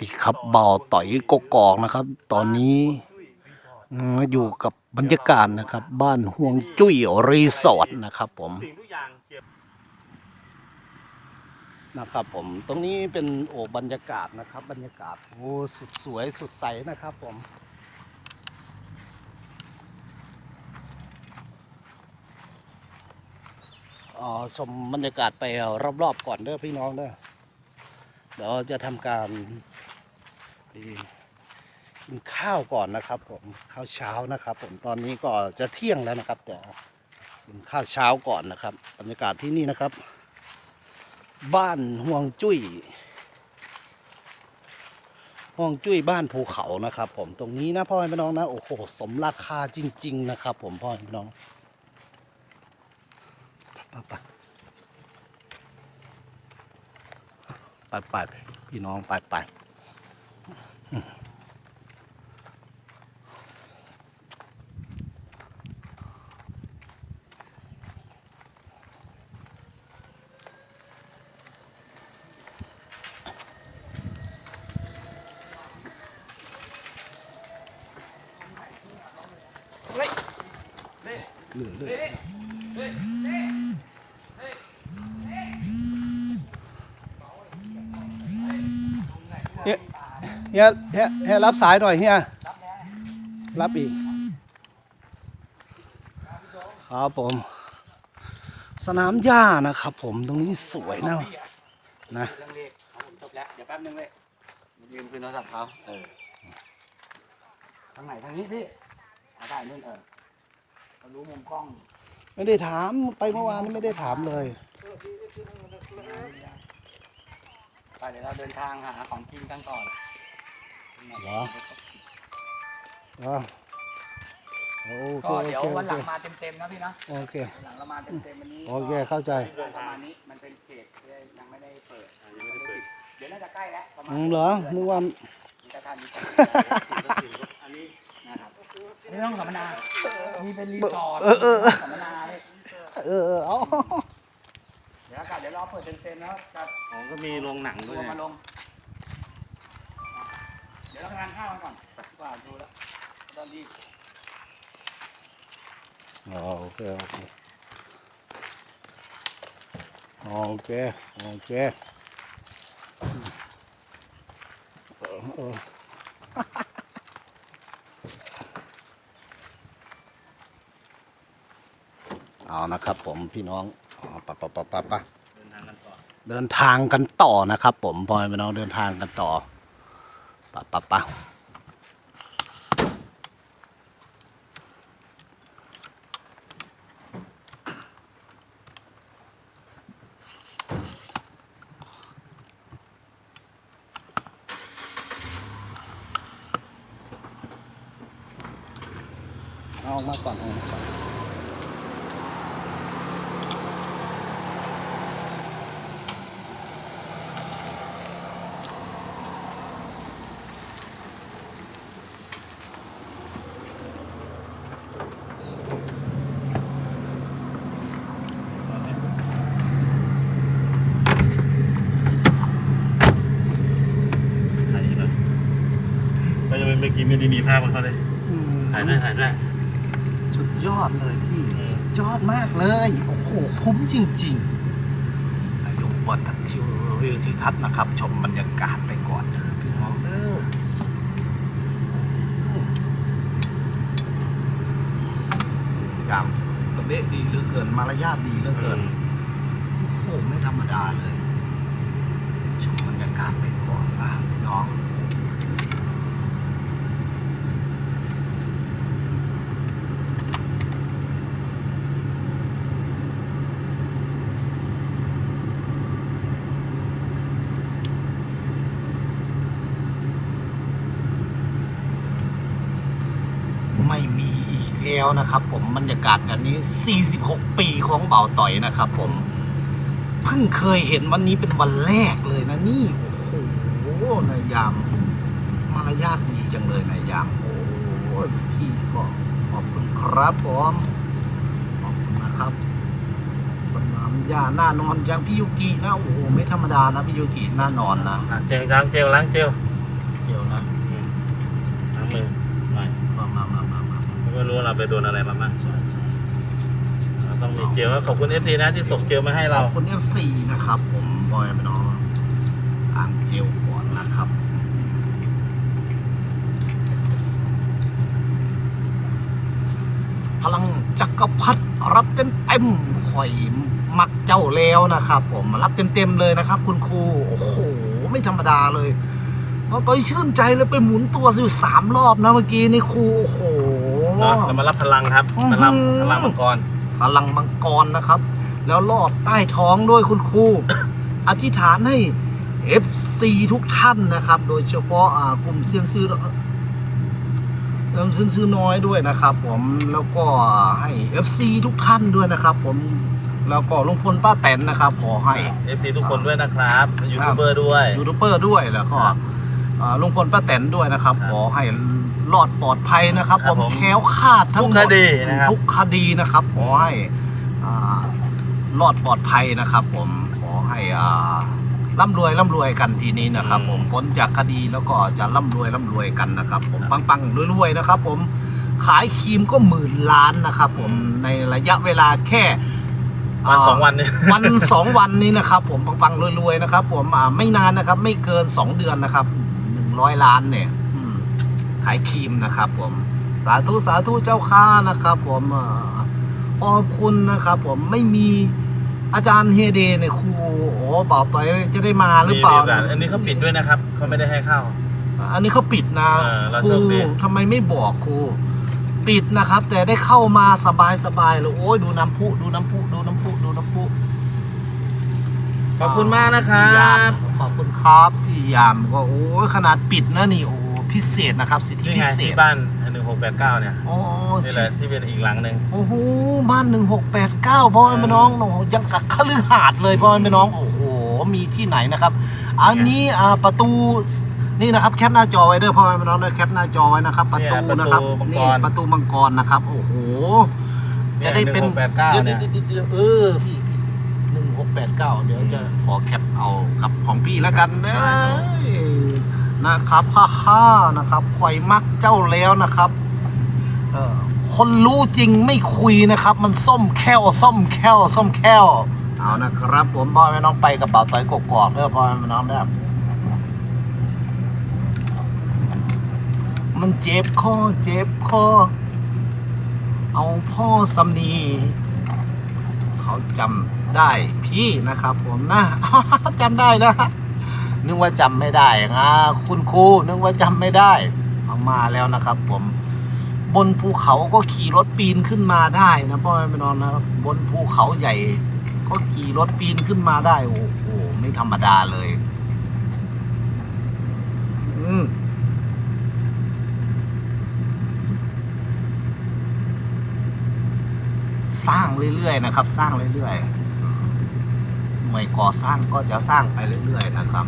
ดีครับเบาต่อยกกอกนะครับ ตอนนี้มาอยู่กับบรรยากาศนะครับ บ้านห่วงจุ้ยรีสอร์ทนะครับผมนะครับผมตรงนี้เป็นโอบรรยากาศนะครับ บรรยากาศโอ้สุดสวยสุดใสนะครับผมออชมบรรยากาศไปรอบๆก่อนเด้อพี่น้องเด้อ เดี๋ยวจะทำการกินข้าวก่อนนะครับ ผมข้าวเช้านะครับ ผมตอนนี้ก็จะเที่ยงแล้วนะครับ แต่กินข้าวเช้าก่อนนะครับบรรยากาศที่นี่นะครับ บ้านห่วงจุ้ยห่วงจุ้ยบ้านภูเขานะครับ ผมตรงนี้นะพ่อแม่พี่น้องนะโอ้โหสมราคาจริง ๆ นะครับ ผมพ่อแม่พี่น้องไปไป ไปไปพี่น้องไปไปเรื่อยๆ เฮียเฮียเฮียเฮียรับสายหน่อยเฮียรับอีก ครับผม สนามหญ้านะครับผมตรงนี้สวยนะนะเรื่องเลขเอาผมจบแล้วเดี๋ยวแป๊บนึงเลยมายืนคุยโทรศัพท์เขาเออทางไหนทางนี้พี่เอาได้นู่นเออเขารู้มุมกล้อง ไม่ได้ถามไปเมื่อวานนี้ไม่ได้ถามเลยไป เดี๋ยวเราเดินทางหาของกินกันก่อนเหรออ๋อโอเคก็โอเดี๋ยวเควันหลังโอเคมาเต็มๆนะพี่นะโอเค วันหลังเรามาเต็มๆวันนี้โอเคเข้าใจก็ประมาณนี้มันเป็นเขตที่ยังไม่ได้เปิดยังไม่ได้ปิดเดี๋ยวน่าจะใกล้แล้วประมาณอืมเหรอนึกว่า มีกระทานมีของอันนี้นะครับไม่ต้องสัมมนามีเป็นรีสอร์ทเออเออเออ สัมมนาเลย เออเออเอาเดี๋ยวอากาศเดี๋ยวรอเปิดเต็มๆแล้วกับอ๋อก็มีโรงหนังด้ตัววยมาลง เดี๋ยวเราทานข้าวกันก่อนดีกว่าดูแล้วตอนนี้อ๋อโอเคโอเคโอเคโอเคเออเออ เอานะครับผมพี่น้องอ๋อปะปะปะปะปะ เดินทางกันต่อนะครับ ผมพอแม่พี่น้องเดินทางกันต่อปะปะปะเอาอกมาก่อนออกมาก่อน ถ่ายนี่หน่อย ก็จะเป็นเมื่อกี้ไม่ได้มีภาพของเขาเลย อืมถ่ายได้ถ่ายได้สุดยอดเลยพี่อืมสุดยอดมากเลย โอ้โห คุ้มจริงๆอายุวัฒนทิววิวทิวทัศน์นะครับ ชมบรรยากาศไปก่อนเด้อพี่น้องเด้ออย่างตะเบะดีเหลือเกิน มารยาทดีเหลือเกิน โอ้โห ไม่ธรรมดาเลย ชมบรรยากาศไปก่อนนะพี่น้อง ไม่มีอีกแล้วนะครับ ผมบรรยากาศแบบนี้ 46 ปีของเบาต่อยนะครับ ผมเพิ่งเคยเห็นวันนี้เป็นวันแรกเลยนะนี่โอ้โหนายยามมารยาทดีจังเลยนายยามโอ้พี่ก็ขอบคุณครับผมขอบคุณนะครับสนามหญ้าหน้านอนอย่างพี่ยุกินะโอ้โหไม่ธรรมดานะพี่ยุกิหน้านอนนะอะเจลล้างเจลล้างเจล เกี่ยวนะ อืมล้างมือหน่อย มามามามามา ไม่รู้ เราไปโดนอะไรมาบ้างใช่ใช่เราต้องมีเจลขอบคุณเอฟซีนะที่ส่งเจลมาให้ขเราอบคุณ FC นะครับ ผมบอยไปน้องอ่างเจลก่อนนะครับพลังจักรพรรดิรับเต็มเต็มๆข่อยมักเจ้าแล้วนะครับ ผมรับเต็มเต็มๆเลยนะครับ คุณครูโอ้โหไม่ธรรมดาเลยเราต่อยชื่นใจเลยไปหมุนตัวอยู่สามรอบนะเมื่อกี้นี่ครูโอ้โห เนาะเรามารับพลังครับอื้อหือพลังพลังมังกรพลังมังกรนะครับ แล้วลอดใต้ท้องด้วยคุณครูอธิษฐานให้ FC ทุกท่านนะครับ โดยเฉพาะอ่ากลุ่มเซียนซื้อเอิ่มซื้อซื้อน้อยด้วยนะครับ ผมแล้วก็ให้ FC ทุกท่านด้วยนะครับ ผมแล้วก็ลุงพลป้าแตนนะครับ ขอให้เอฟซีทุกคนด้วยนะครับยูทูบเบอร์ด้วยยูทูบเบอร์ด้วยแล้วก็อ่าลุงพลป้าแตนด้วยนะครับครับขอให้ รอดปลอดภัยนะครับครัผบมผมแคล้วคลาดทั้งทุกหมคดีนะครับ ทุกคดีนะครับ ขอให้อ่ารอดปลอดภัยนะครับ ผมขอให้อ่าร่ำรวยร่ำรวยกันทีนี้นะครับ ผมพ้นจากคดีแล้วก็จะร่ำรวยร่ำรวยกันนะครับ ผมปังๆรวยๆนะครับ ผมขายครีมก็หมื่นล้านนะครับ ผมในระยะเวลาแค่ วันสองวันเนี่ย วันสองวันนี้นะครับ ผมปังๆรวยๆนะครับ ผมอ่าไม่นานนะครับ ไม่เกินสองเดือนนะครับหนึ่งร้อยล้านเนี่ยอืม ขายครีมนะครับผมสาธุสาธุเจ้าข้านะครับผมอ่าขอบคุณนะครับผมไม่มีอาจารย์เฮเดเนี่ยครูโอ้บอกต่อยจะได้มาหรือเปล่ามีโอกาสอันนี้เขาปิดด้วยนะครับเขาไม่ได้ให้เข้า อันนี้เขาปิดนะเออเราครูโชคดีทำไมไม่บอกครูปิดนะครับ แต่ได้เข้ามาสบายๆเลยโอ้ยดูน้ำพุดูน้ำพุดูน้ำพุดูน้ำพุขอบคุณมากนะครัพี่ยามบขอบคุณครับพี่ยามก็โอ้ยขนาดปิดนะนี่โอ้ พิเศษนะครับ สิทธินี่พิไงเศที่ษบ้านหนึ่งหกแปดเก้าเนี่ยโอ้นี่แหละที่เป็นอีกหลังหนึ่ง โอ้โหบ้านหนึ่งหกแปดเก้าพ่อแม่น้องโอ้โหยังกับคฤหาสน์เลยพ่อแม่น้องโอ้โหมีที่ไหนนะครับ อันนี้อ่าประตูนี่นะครับแคปหน้าจอไว้เด้อพ่อแม่น้องเด้อแคปหน้าจอไว้นะครับ ประตูนะครับนี่ประตูมังกรนะครับ โอ้โห จะได้เป็นหนึ่งหกแปดเก้าดี๋ยวเนี่ย ดี๋ยวดี๋ยวเออพี่หนึ่งหกแปดเก้าเดี๋ยวจะขอแคปเอากับของพี่แล้วกันนะ นะครับฮ่าฮ่านะครับข่อยมักเจ้าแล้วนะครับเออคนรู้จริงไม่คุยนะครับ มันส้มแค้วส้มแค้วส้มแค้วเอานะครับ ผมพ่อแม่น้องไปกระเป๋าต่อยกกอกเด้อพ่อแม่น้องเด้มันเจ็บคอเจ็บคอเอาพ่อสำนีเขาจำได้พี่นะครับผมนะจำได้นะ นึกว่าจำไม่ได้นะคุณครูนึกว่าจำไม่ได้มาแล้วนะครับ ผมบนภูเขาก็ขี่รถปีนขึ้นมาได้นะพ่อแม่พี่น้องนะครับบนภูเขาใหญ่ ก็ขี่รถปีนขึ้นมาได้โอ้โหไม่ธรรมดาเลย อืมสร้างเรื่อยๆนะครับ สร้างเรื่อยๆหน่วยก่อสร้างก็จะสร้างไปเรื่อยๆนะครับ